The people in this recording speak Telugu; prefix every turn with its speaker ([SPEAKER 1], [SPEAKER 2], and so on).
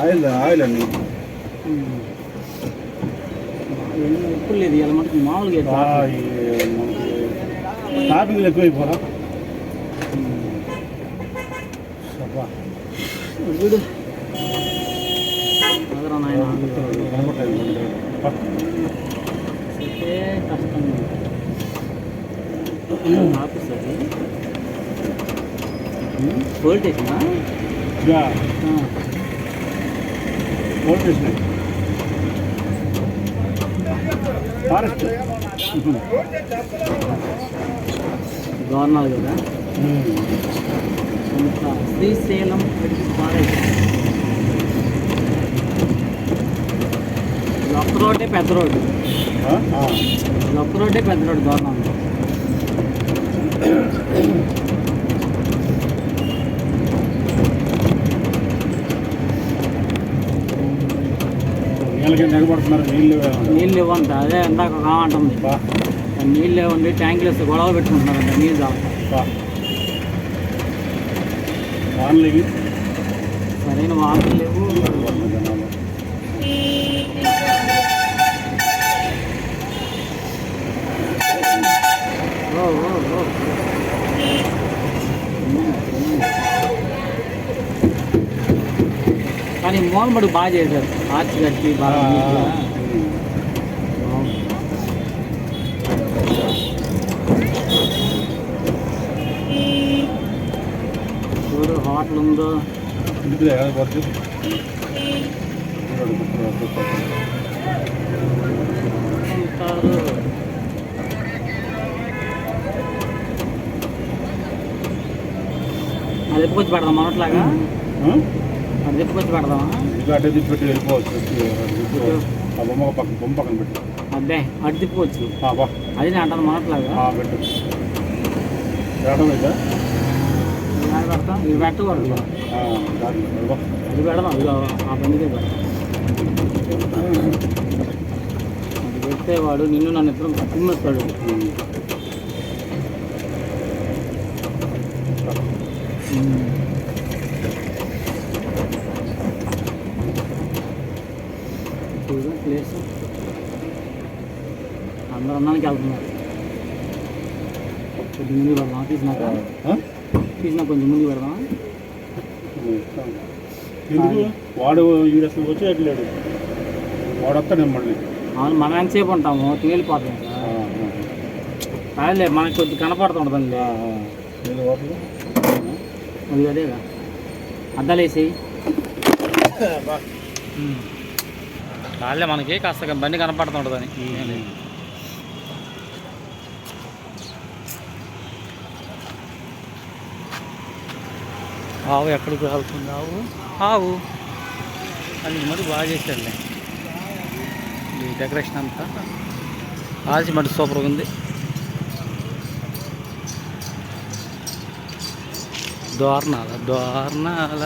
[SPEAKER 1] ఆయిల్ ఆయిల్ అండి.
[SPEAKER 2] ఎప్పుడు లేదు ఇలా మటుకు మామూలుగా.
[SPEAKER 1] షాపింగ్లు ఎక్కువైపోరా?
[SPEAKER 2] సెట్టే కష్టం. ఆఫీస్ అది పోలీస్ స్టేషన్
[SPEAKER 1] ఫారెస్ట్
[SPEAKER 2] గవర్నర్ కదా? శ్రీశైలం. ఫారెస్ట్ ఒక్క రోడ్డే పెద్ద రోడ్డు. ఒక్క రోడ్డే పెద్ద రోడ్డు గవర్నర్
[SPEAKER 1] నీళ్ళకి నిలబడుతున్నారు నీళ్ళు
[SPEAKER 2] నీళ్ళు ఇవ్వంట అదే ఇందాక కావంటుంది
[SPEAKER 1] బా.
[SPEAKER 2] నీళ్ళు ఇవ్వండి ట్యాంకులు వేస్తే గొడవ పెట్టుకుంటున్నారంట నీళ్ళు
[SPEAKER 1] ఇవి
[SPEAKER 2] సరైన వాటర్ లేవు. కానీ మూలమడు బాగా చేశారు. ఆర్చి కట్టి బాగా. చూడు హోటల్ ఉందో. అది ఎప్పుకొచ్చి పెడదాం మనట్లాగా? అది ఎప్పుకొచ్చి పెడదామా?
[SPEAKER 1] ఇంకా అడ్డే వెళ్ళిపోవచ్చు. ఆ బొమ్మ పక్కన బొమ్మ పక్కన పెట్టి.
[SPEAKER 2] అబ్బే అటు తిప్పుకోవచ్చు అది నేను అంటాను మనట్లాగా
[SPEAKER 1] ఆ, పెట్టు. రావడం అయితే
[SPEAKER 2] పెడతాం. ఇవి పెట్టకూడదు. అది పెడదాం. ఇదిగో ఆ పెడదాం అది పెడితే వాడు నిన్ను నన్ను ఇద్దరం తిమ్మేస్తాడు. చూడు ప్లేస్. అందరూ అన్నానికి వెళ్తున్నారు. కొద్ది ముందు పెడదాం తీసినాక తీసినా కొంచెం ముందు పెడదాం
[SPEAKER 1] ఎందుకు? వాడు ఈడు అసలు వచ్చి ఎట్లేడు? వాడు వస్తాడు మళ్ళీ.
[SPEAKER 2] అవును మనం ఎంతసేపు ఉంటాము? తేలిపోతాం కాదులే మనకి కొద్ది కనపడుతుంటుంది
[SPEAKER 1] ఆ, ఆ. ఏదో వాటర్
[SPEAKER 2] అది అదేగా. అద్దాలు వేసి కాదులే మనకి కాస్త బండి కనపడుతుంటుందని. ఆవు ఎక్కడికి వెళ్తుంది ఆవు. ఆవు అది మరి బాగా చేశాడులే. ఈ డెకరేషన్ అంతా. ఆల్చి మట్టి సూపర్గా ఉంది. దోర్నాల దోర్నాల